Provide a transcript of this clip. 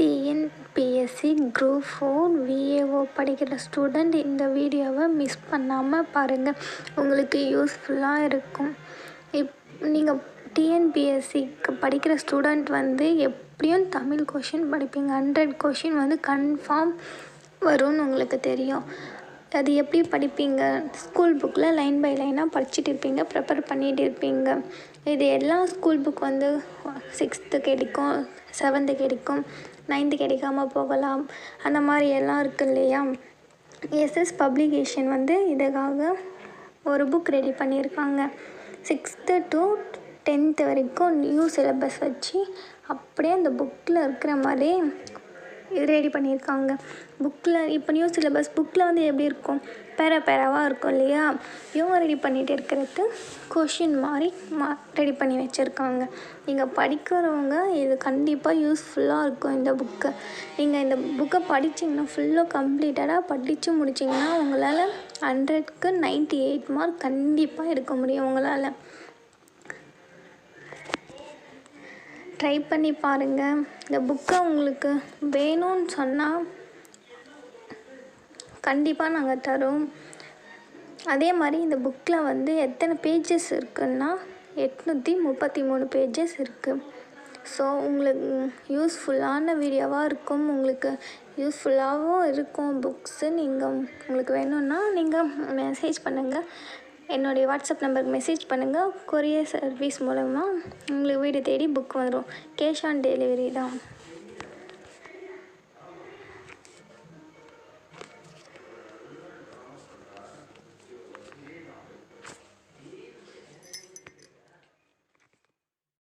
TNPSC group four VAO படிக்கிற student இந்த வீடியோவை மிஸ் பண்ணாமல் பாருங்கள் உங்களுக்கு யூஸ்ஃபுல்லாக இருக்கும். இப் நீங்கள் டிஎன்பிஎஸ்சிக்கு படிக்கிற ஸ்டூடெண்ட் வந்து எப்படியும் தமிழ் கொஷின் படிப்பீங்க. ஹண்ட்ரட் கொஷின் வந்து கன்ஃபார்ம் வரும்னு உங்களுக்கு தெரியும். அது எப்படி படிப்பீங்க? ஸ்கூல் புக்கில் லைன் பை லைனாக படிச்சுட்டு இருப்பீங்க ப்ரிப்பேர் பண்ணிகிட்டு இருப்பீங்க. இது எல்லா ஸ்கூல் புக் வந்து சிக்ஸ்த்து கிடைக்கும் செவன்த்து கிடைக்கும் நைன்த்து கிடைக்காம போகலாம். அந்த மாதிரி எல்லாம் இருக்குது இல்லையா? எஸ்எஸ் பப்ளிகேஷன் வந்து இதுக்காக ஒரு புக் ரெடி பண்ணியிருக்காங்க. சிக்ஸ்த்து டு டென்த்து வரைக்கும் நியூ சிலபஸ் வச்சு அப்படியே அந்த புக்கில் இருக்கிற மாதிரி இது ரெடி பண்ணியிருக்காங்க புக்கில் இப்போ நியூ சிலபஸ் புக்கில் வந்து எப்படி இருக்கும்? பேர பேராவாக இருக்கும் இல்லையா? இவங்க ரெடி பண்ணிகிட்டு இருக்கிறது கொஷின் மாதிரி மா ரெடி பண்ணி வச்சுருக்காங்க. நீங்கள் படிக்கிறவங்க இது கண்டிப்பாக யூஸ்ஃபுல்லாக இருக்கும் இந்த புக்கு நீங்கள் இந்த புக்கை படிச்சிங்கன்னா ஃபுல்லாக கம்ப்ளீட்டடாக படித்து முடிச்சிங்கன்னா உங்களால் ஹண்ட்ரட்க்கு நைன்ட்டி எயிட் மார்க் கண்டிப்பாக எடுக்க முடியும் உங்களால். ட்ரை பண்ணி பாருங்கள் இந்த புக்கை உங்களுக்கு வேணும்னு சொன்னால் கண்டிப்பாக நாங்கள் தரோம். அதே மாதிரி இந்த புக்கில் வந்து எத்தனை பேஜஸ் இருக்குன்னா எட்நூற்றி முப்பத்தி மூணு பேஜஸ் இருக்குது ஸோ உங்களுக்கு யூஸ்ஃபுல்லான வீடியோவாக இருக்கும். உங்களுக்கு யூஸ்ஃபுல்லாகவும் இருக்கும் புக்ஸு நீங்கள் உங்களுக்கு வேணும்னா நீங்கள் மெசேஜ் பண்ணுங்கள் என்னுடைய வாட்ஸ்அப் நம்பருக்கு மெசேஜ் பண்ணுங்கள் கொரியர் சர்வீஸ் மூலமாக உங்களுக்கு வீடு தேடி புக் வந்துடும் கேஷ் ஆன் டெலிவரி தான்.